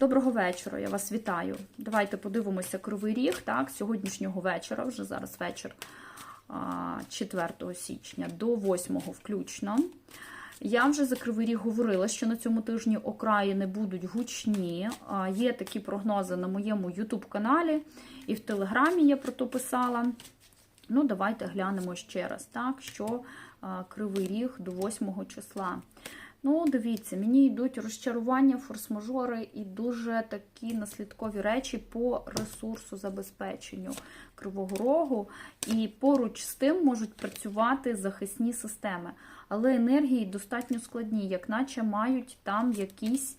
Доброго вечора, я вас вітаю. Давайте подивимося кривий ріг, так, сьогоднішнього вечора, вже зараз вечір 4 січня до 8 включно. Я вже за кривий ріг говорила, що на цьому тижні окраїни будуть гучні. Є такі прогнози на моєму YouTube-каналі, і в Телеграмі я про то писала. Ну, давайте глянемо ще раз, так, що кривий ріг до 8 числа. Ну, дивіться, мені йдуть розчарування, форс-мажори і дуже такі наслідкові речі по ресурсу забезпеченню Кривого Рогу. І поруч з тим можуть працювати захисні системи. Але енергії достатньо складні, як наче мають там якісь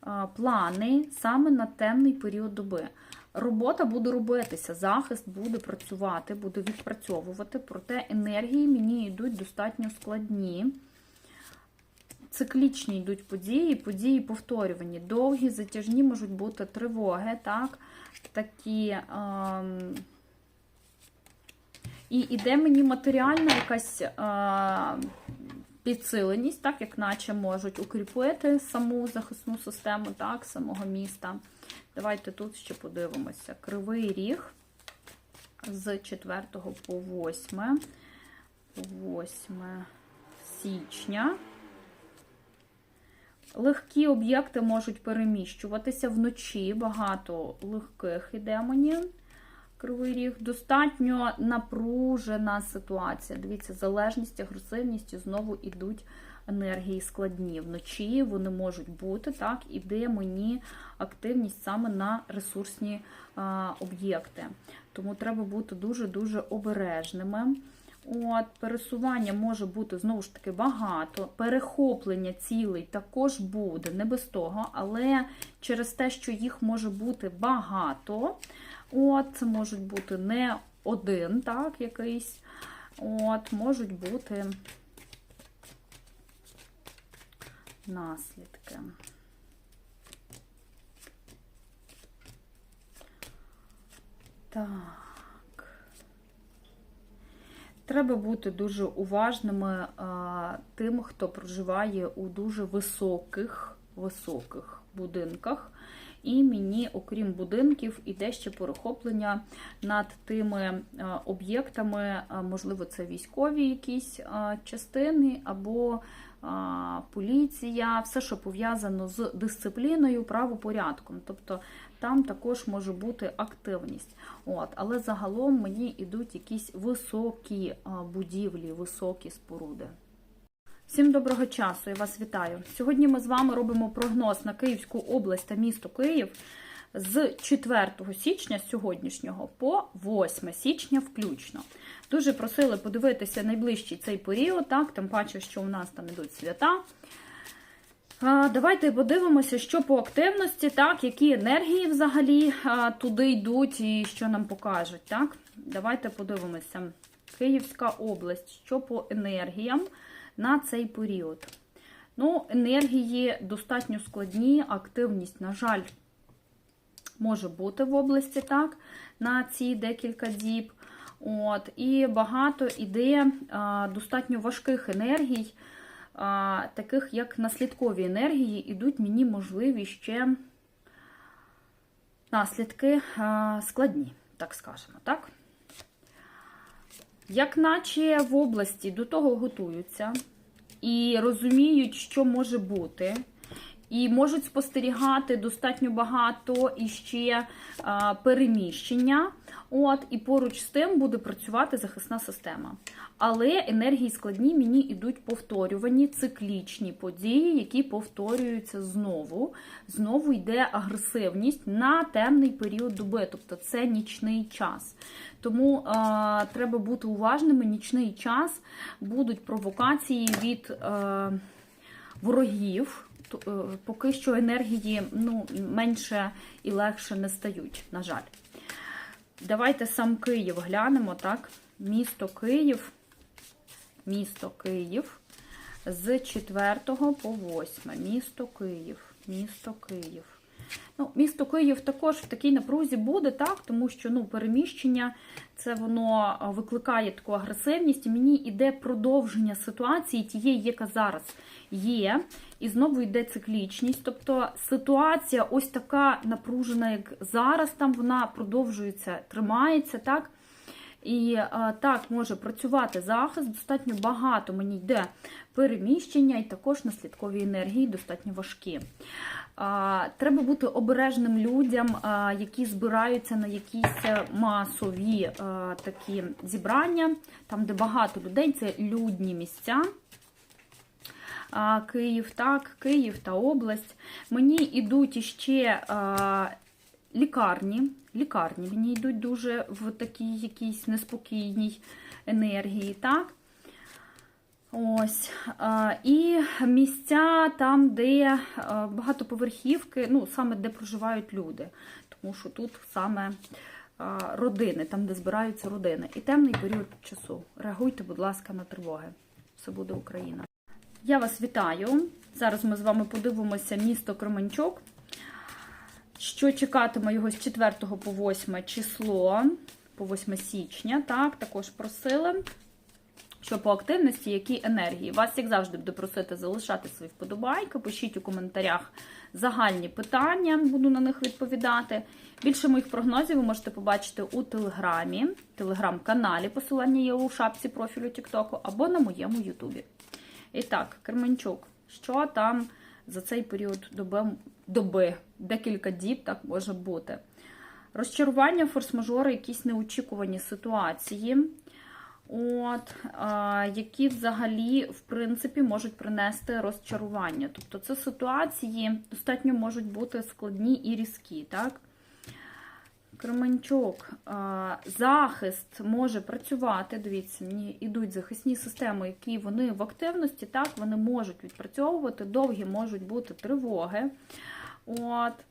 а, плани саме на темний період доби. Робота буде робитися, захист буде працювати, буде відпрацьовувати, проте енергії мені йдуть достатньо складні. Циклічні йдуть події, події повторювані. Довгі, затяжні можуть бути тривоги, так? Такі. Ем... І іде мені матеріальна якась е... підсиленість, так, як наче можуть укріпити саму захисну систему, так, самого міста. Давайте тут ще подивимося. Кривий ріг з 4 по 8, 8 січня. Легкі об'єкти можуть переміщуватися вночі, багато легких іде мені. Кривий ріг. Достатньо напружена ситуація. Дивіться, залежність, агресивність і знову йдуть енергії складні. Вночі вони можуть бути, так, іде мені активність саме на ресурсні об'єкти. Тому треба бути дуже-дуже обережними. От, Пересування може бути, знову ж таки, багато. Перехоплення цілей також буде, не без того, але через те, що їх може бути багато, от, це можуть бути не один, так, якийсь, от, можуть бути наслідки. Так. Треба бути дуже уважними а, тим, хто проживає у дуже високих високих будинках. І мені, окрім будинків, іде ще перехоплення над тими об'єктами, можливо, це військові якісь частини або поліція, все, що пов'язано з дисципліною, правопорядком. Тобто там також може бути активність. От, Але загалом мені йдуть якісь високі будівлі, високі споруди. Всім доброго часу, я вас вітаю. Сьогодні ми з вами робимо прогноз на Київську область та місто Київ з 4 січня сьогоднішнього по 8 січня включно. Дуже просили подивитися найближчий цей період, так, тим паче, що у нас там ідуть свята. Давайте подивимося, що по активності, так, які енергії взагалі туди йдуть і що нам покажуть. так. Давайте подивимося. Київська область, що по енергіям на цей період. Ну, енергії достатньо складні, активність, на жаль, може бути в області, так, на ці декілька діб. От, І багато іде достатньо важких енергій таких як наслідкові енергії, ідуть мені можливі ще наслідки складні, так скажемо, так? Як наче в області до того готуються і розуміють, що може бути, і можуть спостерігати достатньо багато іще переміщення. От, І поруч з тим буде працювати захисна система. Але енергії складні мені йдуть повторювані циклічні події, які повторюються знову. Знову йде агресивність на темний період доби, тобто це нічний час. Тому е, треба бути уважними, нічний час будуть провокації від е, ворогів. Е, поки що енергії ну, менше і легше не стають, на жаль. Давайте сам Київ глянемо, так? Місто Київ, місто Київ з 4 по 8. Місто Київ, місто Київ. Ну, місто Київ також в такій напрузі буде, так, тому що ну, переміщення це воно викликає таку агресивність, і мені йде продовження ситуації тієї, яка зараз є, і знову йде циклічність. Тобто ситуація ось така напружена, як зараз, там вона продовжується, тримається, так. І а, так може працювати захист, достатньо багато мені йде переміщення, і також наслідкові енергії достатньо важкі. А, Треба бути обережним людям, а, які збираються на якісь масові такі зібрання, там, де багато людей, це людні місця. Київ, так, Київ та область. Мені йдуть іще лікарні. Лікарні мені йдуть дуже в такій якійсь неспокійній енергії, так? Ось. І місця там, де багатоповерхівки, ну, саме де проживають люди. Тому що тут саме родини, там, де збираються родини. І темний період часу. Реагуйте, будь ласка, на тривоги. Все буде Україна. Я вас вітаю. Зараз ми з вами подивимося місто Кременчук. Що чекатиме його з 4 по 8 число, по 8 січня. Так, також просили. Що по активності, які енергії. Вас, як завжди, буду просити залишати свої вподобайки. Пишіть у коментарях загальні питання, буду на них відповідати. Більше моїх прогнозів ви можете побачити у телеграмі, телеграм-каналі. Посилання є у шапці профілю Тіктоку або на моєму Ютубі. І так, Керменчук, що там за цей період доби, доби декілька діб так може бути? Розчарування, форс-мажори, якісь неочікувані ситуації. От, які взагалі, в принципі, можуть принести розчарування. Тобто це ситуації достатньо можуть бути складні і різкі, так? Кременчук, захист може працювати. Дивіться, мені йдуть захисні системи, які вони в активності, так, вони можуть відпрацьовувати, довгі можуть бути тривоги. От.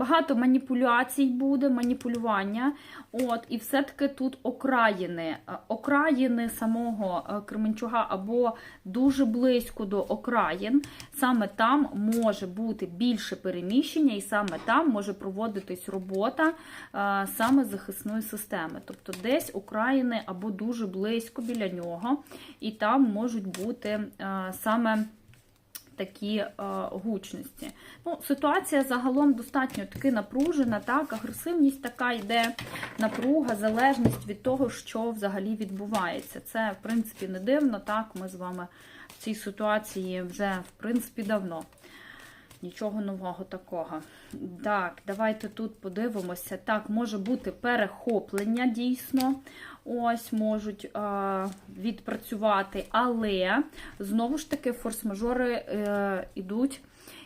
Багато маніпуляцій буде, маніпулювання. От, І все-таки тут окраїни. Е, Окраїни самого е, Кременчуга або дуже близько до окраїн. Саме там може бути більше переміщення, і саме там може проводитись робота е, саме захисної системи. Тобто десь окраїни або дуже близько біля нього, і там можуть бути саме такі е, гучності. Ну, Ситуація загалом достатньо таки напружена, так, агресивність така йде, напруга, залежність від того, що взагалі відбувається. Це, в принципі, не дивно. Так, ми з вами в цій ситуації вже, в принципі, давно. Нічого нового такого. Так, давайте тут подивимося. Так, може бути перехоплення дійсно. Ось можуть е, відпрацювати, але знову ж таки форс-мажори е, йдуть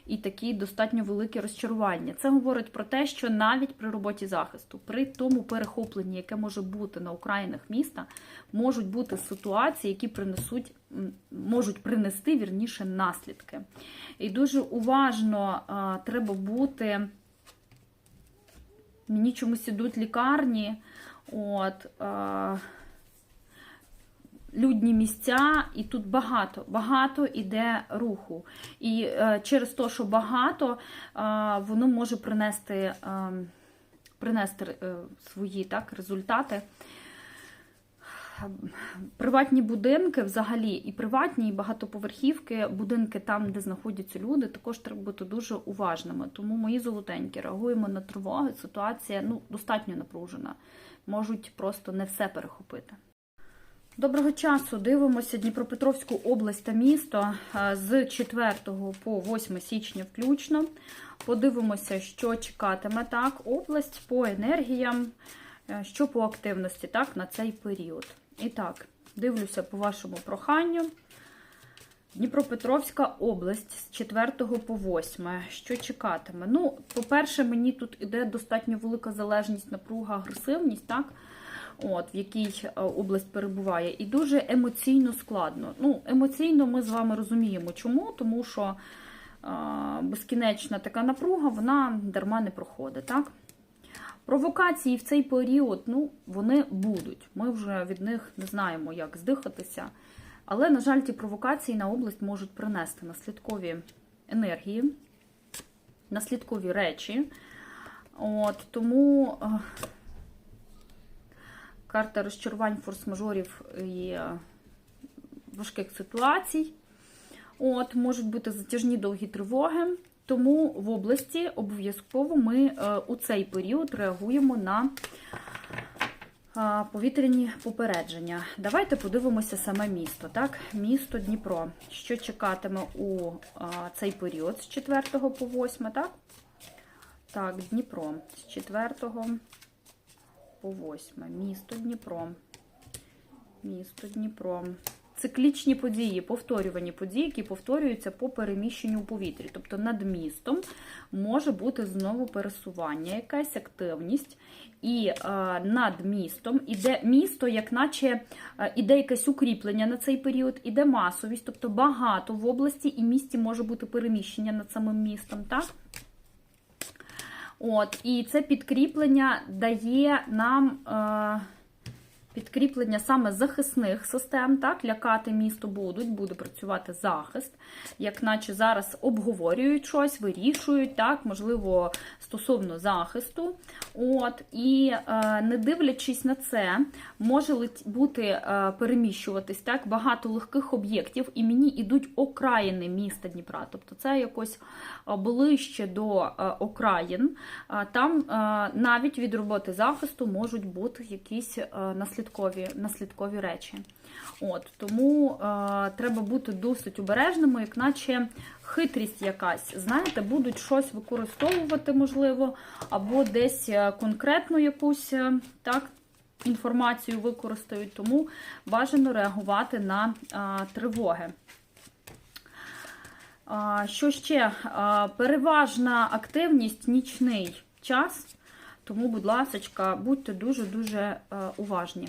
і такі достатньо великі розчарування. Це говорить про те, що навіть при роботі захисту, при тому перехопленні, яке може бути на окраїнах міста, можуть бути ситуації, які принесуть, можуть принести вірніше наслідки. І дуже уважно е, треба бути. Мені чомусь ідуть лікарні. От, е, людні місця, і тут багато, багато іде руху. І е, через те, що багато, е, воно може принести е, принести е, свої так, результати. Приватні будинки взагалі, і приватні, і багатоповерхівки, будинки там, де знаходяться люди, також треба бути дуже уважними. Тому мої золотенькі реагуємо на тривоги. Ситуація ну, достатньо напружена можуть просто не все перехопити. Доброго часу дивимося Дніпропетровську область та місто з 4 по 8 січня включно. Подивимося, що чекатиме так, область по енергіям, е, що по активності так, на цей період. І так, дивлюся по вашому проханню. Дніпропетровська область з 4 по 8. Що чекатиме? Ну, по-перше, мені тут іде достатньо велика залежність, напруга, агресивність, так? От, в якій е, область перебуває, і дуже емоційно складно. Ну, Емоційно ми з вами розуміємо, чому, тому що а, безкінечна така напруга, вона дарма не проходить. так? Провокації в цей період, ну, вони будуть. Ми вже від них не знаємо, як здихатися. Але, на жаль, ті провокації на область можуть принести наслідкові енергії, наслідкові речі. От, Тому е, карта розчарувань форс-мажорів і е, важких ситуацій. От, Можуть бути затяжні довгі тривоги. Тому в області обов'язково ми е, у цей період реагуємо на е, повітряні попередження. Давайте подивимося саме місто. Так? Місто Дніпро. Що чекатиме у е, цей період з 4 по 8, так? Так, Дніпро. З 4 по 8. Місто Дніпро. Місто Дніпро. Циклічні події, повторювані події, які повторюються по переміщенню у повітрі. Тобто над містом може бути знову пересування, якась активність. І е, над містом іде місто, як наче е, іде якесь укріплення на цей період, іде масовість, тобто багато в області і місті може бути переміщення над самим містом. так? От, І це підкріплення дає нам е, підкріплення саме захисних систем. Так, Лякати місто будуть, буде працювати захист, як наче зараз обговорюють щось, вирішують, так, можливо, стосовно захисту. От, І е, не дивлячись на це, може бути е, переміщуватись так, багато легких об'єктів, і мені йдуть окраїни міста Дніпра. Тобто це якось е, ближче до е, окраїн. Е, Там е, навіть від роботи захисту можуть бути якісь е, наслідкові, наслідкові речі. От, Тому е, треба бути досить обережними, як наче хитрість якась. Знаєте, будуть щось використовувати, можливо, або десь е, конкретну якусь е, так, інформацію використають, тому бажано реагувати на е, тривоги. Що ще? Переважна активність нічний час, тому, будь ласка, будьте дуже-дуже е, уважні.